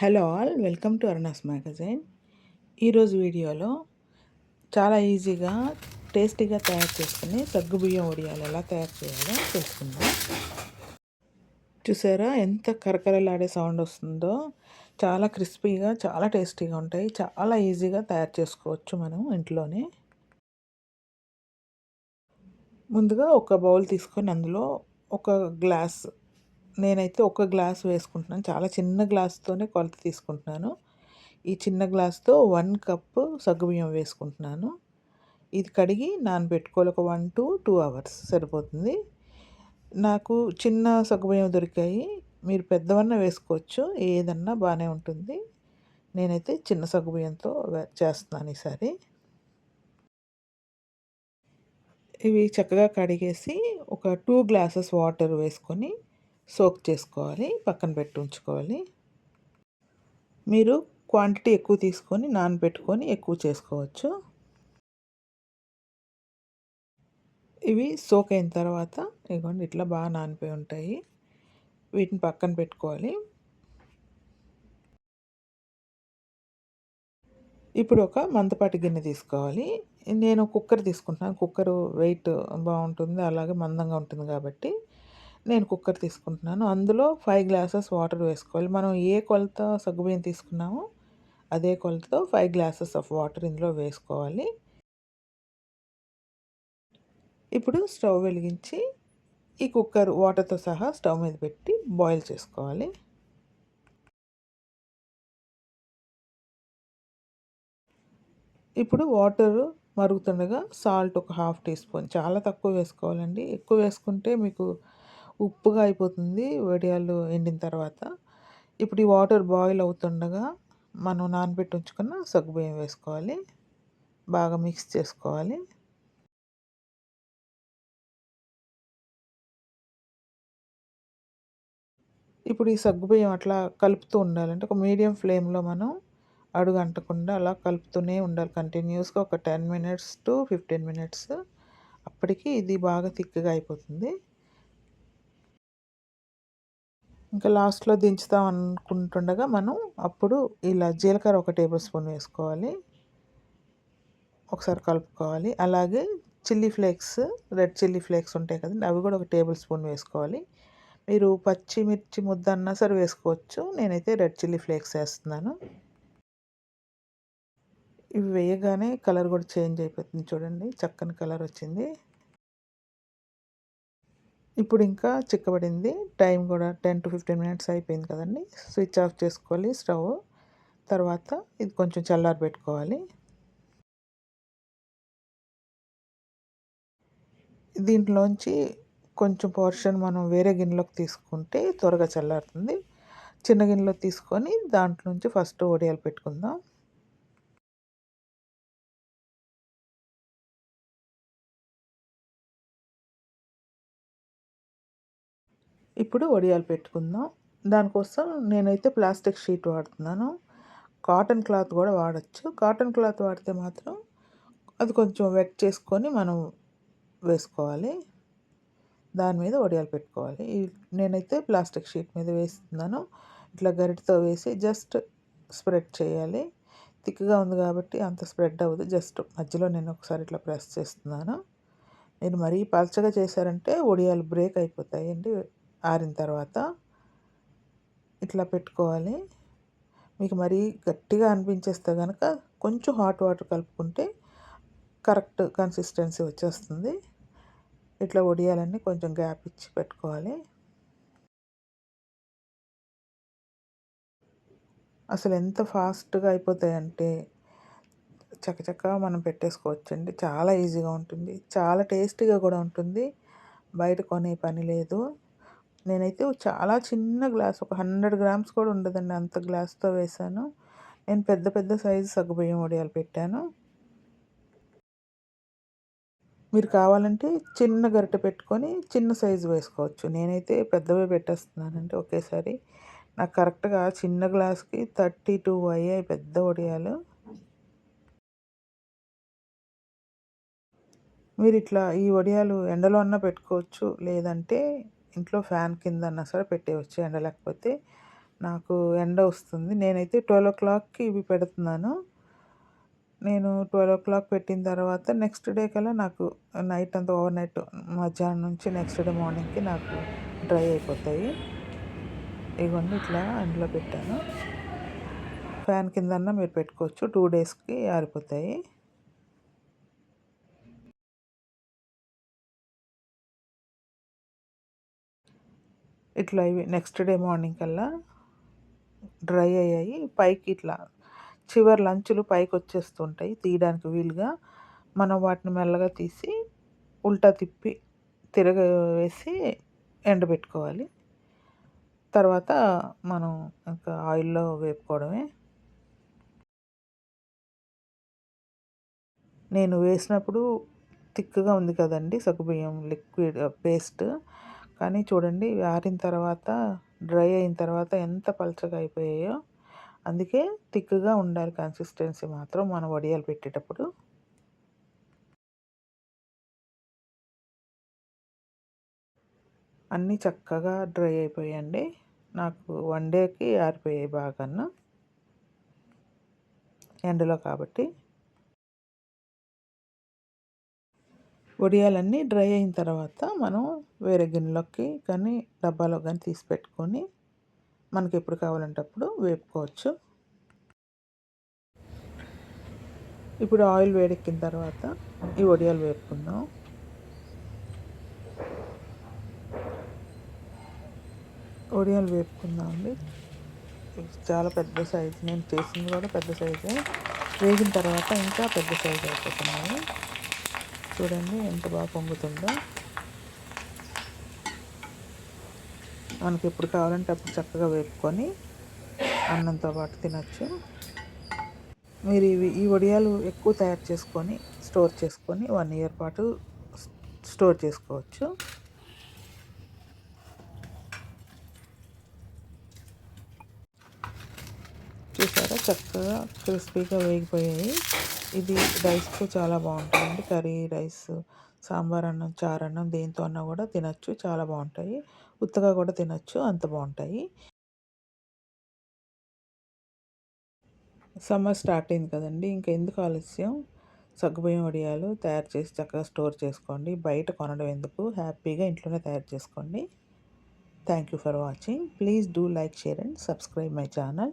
Hello all welcome to Aruna's magazine. ఈరోజు వీడియోలో చాలా ఈజీగా టేస్టీగా తయారు చేసుకుని సగ్గుబియ్యం వడియాలు ఎలా తయారు చేయాలో తెలుసుకుందాం. చూసారా ఎంత కరకరలాడే సౌండ్ వస్తుందో? చాలా క్రిస్పీగా చాలా టేస్టీగా ఉంటాయి. చాలా ఈజీగా తయారు చేసుకోవచ్చు మనం ఇంట్లోనే. ముందుగా ఒక బౌల్ తీసుకొని అందులో ఒక గ్లాస్ నేనైతే ఒక గ్లాస్ వేసుకుంటున్నాను. చాలా చిన్న గ్లాస్తోనే కొలత తీసుకుంటున్నాను. ఈ చిన్న గ్లాస్తో వన్ కప్పు సగ్గుబియ్యం వేసుకుంటున్నాను. ఇది కడిగి నానబెట్టుకోవాలి. ఒక వన్ టు టూ అవర్స్ సరిపోతుంది. నాకు చిన్న సగ్గుబియ్యం దొరికాయి. మీరు పెద్దవన్న వేసుకోవచ్చు. ఏదన్నా బాగానే ఉంటుంది. నేనైతే చిన్న సగ్గుబియ్యంతో చేస్తున్నాను ఈసారి. ఇవి చక్కగా కడిగేసి ఒక టూ గ్లాసెస్ వాటర్ వేసుకొని సోక్ చేసుకోవాలి పక్కన పెట్టి ఉంచుకోవాలి. మీరు క్వాంటిటీ ఎక్కువ తీసుకొని నానబెట్టుకొని ఎక్కువ చేసుకోవచ్చు. ఇవి సోక్ అయిన తర్వాత ఇదిగోండి ఇట్లా బాగా నానిపోయి ఉంటాయి. వీటిని పక్కన పెట్టుకోవాలి. ఇప్పుడు ఒక మందపాటి గిన్నె తీసుకోవాలి. నేను కుక్కర్ తీసుకుంటున్నాను. కుక్కర్ వెయిట్ బాగుంటుంది అలాగే మందంగా ఉంటుంది కాబట్టి. నేను కుక్కర్ తీసుకుంటున్నాను. అందులో ఫైవ్ గ్లాసెస్ వాటర్ వేసుకోవాలి. మనం ఏ కొలత సగ్గుబియ్యం తీసుకున్నామో అదే కొలతతో ఫైవ్ గ్లాసెస్ ఆఫ్ వాటర్ ఇందులో వేసుకోవాలి. ఇప్పుడు స్టవ్ వెలిగించి ఈ కుక్కర్ వాటర్తో సహా స్టవ్ మీద పెట్టి బాయిల్ చేసుకోవాలి. ఇప్పుడు వాటర్ మరుగుతుండగా సాల్ట్ ఒక హాఫ్ టీ స్పూన్ చాలా తక్కువ వేసుకోవాలండి. ఎక్కువ వేసుకుంటే మీకు ఉప్పుగా అయిపోతుంది వడియాలు ఎండిన తర్వాత. ఇప్పుడు ఈ వాటర్ బాయిల్ అవుతుండగా మనం నానబెట్టి ఉంచుకున్న సగ్గుబియ్యం వేసుకోవాలి. బాగా మిక్స్ చేసుకోవాలి. ఇప్పుడు ఈ సగ్గుబియ్యం అట్లా కలుపుతూ ఉండాలంటే ఒక మీడియం ఫ్లేమ్లో మనం అడుగు అంటకుండా అలా కలుపుతూనే ఉండాలి కంటిన్యూస్గా ఒక ten minutes to fifteen minutes. అప్పటికి ఇది బాగా థిక్గా అయిపోతుంది. ఇంకా లాస్ట్లో దించుదాం అనుకుంటుండగా మనం అప్పుడు ఇలా జీలకర్ర ఒక టేబుల్ స్పూన్ వేసుకోవాలి. ఒకసారి కలుపుకోవాలి. అలాగే chilli flakes red chilli flakes ఉంటాయి కదండి అవి కూడా ఒక టేబుల్ స్పూన్ వేసుకోవాలి. మీరు పచ్చిమిర్చి ముద్ద అన్నా సరే వేసుకోవచ్చు. నేనైతే రెడ్ చిల్లీ ఫ్లేక్స్ వేస్తున్నాను. ఇవి వేయగానే కలర్ కూడా చేంజ్ అయిపోతుంది చూడండి చక్కని కలర్ వచ్చింది. ఇప్పుడు ఇంకా చిక్కబడింది. టైం కూడా టెన్ టు ఫిఫ్టీన్ మినిట్స్ అయిపోయింది కదండి. స్విచ్ ఆఫ్ చేసుకోవాలి స్టవ్. తర్వాత ఇది కొంచెం చల్లారి పెట్టుకోవాలి. దీంట్లోంచి కొంచెం పోర్షన్ మనం వేరే గిన్నెలోకి తీసుకుంటే త్వరగా చల్లారుతుంది. చిన్న గిన్నెలో తీసుకొని దాంట్లో నుంచి ఫస్ట్ వడియాలు పెట్టుకుందాం. ఇప్పుడు వడియాలు పెట్టుకుందాం. దానికోసం నేనైతే ప్లాస్టిక్ షీట్ వాడుతున్నాను. కాటన్ క్లాత్ కూడా వాడచ్చు. కాటన్ క్లాత్ వాడితే మాత్రం అది కొంచెం వెట్ చేసుకొని మనం వేసుకోవాలి. దాని మీద వడియాలు పెట్టుకోవాలి. నేనైతే ప్లాస్టిక్ షీట్ మీద వేస్తున్నాను. ఇట్లా గరిటతో వేసి జస్ట్ స్ప్రెడ్ చేయాలి. థిక్గా ఉంది కాబట్టి అంత స్ప్రెడ్ అవ్వదు. జస్ట్ మధ్యలో నేను ఒకసారి ఇట్లా ప్రెస్ చేస్తున్నాను. మీరు మరీ పలచగా చేశారంటే వడియాలు బ్రేక్ అయిపోతాయండి. ఆరిన తర్వాత ఇట్లా పెట్టుకోవాలి. మీకు మరీ గట్టిగా అనిపించేస్తే కనుక కొంచెం హాట్ వాటర్ కలుపుకుంటే కరెక్ట్ కన్సిస్టెన్సీ వచ్చేస్తుంది. ఇట్లా వడియాలన్నీ కొంచెం గ్యాప్ ఇచ్చి పెట్టుకోవాలి. అసలు ఎంత ఫాస్ట్గా అయిపోతాయంటే చకచక మనం పెట్టేసుకోవచ్చండి. చాలా ఈజీగా ఉంటుంది. చాలా టేస్టీగా కూడా ఉంటుంది. బయట కొనే పని లేదు. నేనైతే చాలా చిన్న గ్లాస్ ఒక హండ్రెడ్ గ్రామ్స్ కూడా ఉండదండి అంత గ్లాస్తో వేసాను. నేను పెద్ద పెద్ద సైజు సగ్గుబియ్యం వడియాలు పెట్టాను. మీరు కావాలంటే చిన్న గరిట పెట్టుకొని చిన్న సైజు వేసుకోవచ్చు. నేనైతే పెద్దవే పెట్టేస్తున్నానంటే ఒకేసారి. నాకు కరెక్ట్గా చిన్న గ్లాస్కి థర్టీ టూ అయ్యాయి పెద్ద వడియాలు. మీరు ఇట్లా ఈ వడియాలు ఎండలో అన్నా పెట్టుకోవచ్చు. లేదంటే ఇంట్లో ఫ్యాన్ కింద అన్నా సరే పెట్టేయచ్చు ఎండ లేకపోతే నాకు ఎండ వస్తుంది. నేనైతే ట్వెల్వ్ ఓ క్లాక్కి ఇవి పెడుతున్నాను. నేను ట్వెల్వ్ ఓ క్లాక్ పెట్టిన తర్వాత నెక్స్ట్ డే కల్లా నాకు నైట్ అంతా ఓవర్ నైట్ మధ్యాహ్నం నుంచి నెక్స్ట్ డే మార్నింగ్కి నాకు డ్రై అయిపోతాయి. ఇవన్నీ ఇట్లా ఎండలో పెట్టాను. ఫ్యాన్ కిందన్నా మీరు పెట్టుకోవచ్చు. టూ డేస్కి ఆరిపోతాయి. ఇట్లా ఇవి నెక్స్ట్ డే మార్నింగ్ కల్లా డ్రై అయ్యాయి. పైకి ఇట్లా చివరి లంచులు పైకి వచ్చేస్తుంటాయి తీయడానికి వీలుగా. మనం వాటిని మెల్లగా తీసి ఉల్టా తిప్పి తిరగ వేసి ఎండబెట్టుకోవాలి. తర్వాత మనం ఇంకా ఆయిల్లో వేపుకోవడమే. నేను వేసినప్పుడు థిక్గా ఉంది కదండి సగ్గుబియ్యం లిక్విడ్ పేస్ట్. కానీ చూడండి ఆరిన తర్వాత డ్రై అయిన తర్వాత ఎంత పలచగా అయిపోయాయో అందుకే థిక్గా ఉండాలి కన్సిస్టెన్సీ మాత్రం మనం వడియాలు పెట్టేటప్పుడు. అన్నీ చక్కగా డ్రై అయిపోయాయండి. నాకు వన్ డేకి ఆరిపోయాయి బాగా ఎండలో కాబట్టి. వడియాలన్నీ డ్రై అయిన తర్వాత మనం వేరే గిన్నెలోకి కానీ డబ్బాలో కానీ తీసి పెట్టుకొని మనకి ఎప్పుడు కావాలంటే అప్పుడు వేపుకోవచ్చు. ఇప్పుడు ఆయిల్ వేడెక్కిన తర్వాత ఈ వడియాలు వేపుకుందాం. వడియాలు వేపుకుందాం అండి. చాలా పెద్ద సైజు నేను చేసింది కూడా పెద్ద సైజే. వేగిన తర్వాత ఇంకా పెద్ద సైజు అయిపోతున్నాయి చూడండి ఎంత బాగా పొంగుతుందో. మనకి ఎప్పుడు కావాలంటే అప్పుడు చక్కగా వేపుకొని అన్నంతో పాటు తినచ్చు. మీరు ఇవి ఈ వడియాలు ఎక్కువ తయారు చేసుకొని స్టోర్ చేసుకొని వన్ ఇయర్ పాటు స్టోర్ చేసుకోవచ్చు. చూసారా? చక్కగా క్రిస్పీగా వేగిపోయాయి. ఇది రైస్తో చాలా బాగుంటుందండి. కర్రీ రైస్ సాంబార్ అన్నం చారన్నం అన్నం దేంతో అన్నా కూడా తినచ్చు. చాలా బాగుంటాయి. ఉత్తగా కూడా తినచ్చు. అంత బాగుంటాయి. సమ్మర్ స్టార్ట్ అయింది కదండి. ఇంకా ఎందుకు ఆలస్యం? సగ్గుబియ్యం వడియాలు తయారు చేసి చక్కగా స్టోర్ చేసుకోండి. బయట కొనడం ఎందుకు? హ్యాపీగా ఇంట్లోనే తయారు చేసుకోండి. Thank you for watching. Please do like share and subscribe my channel.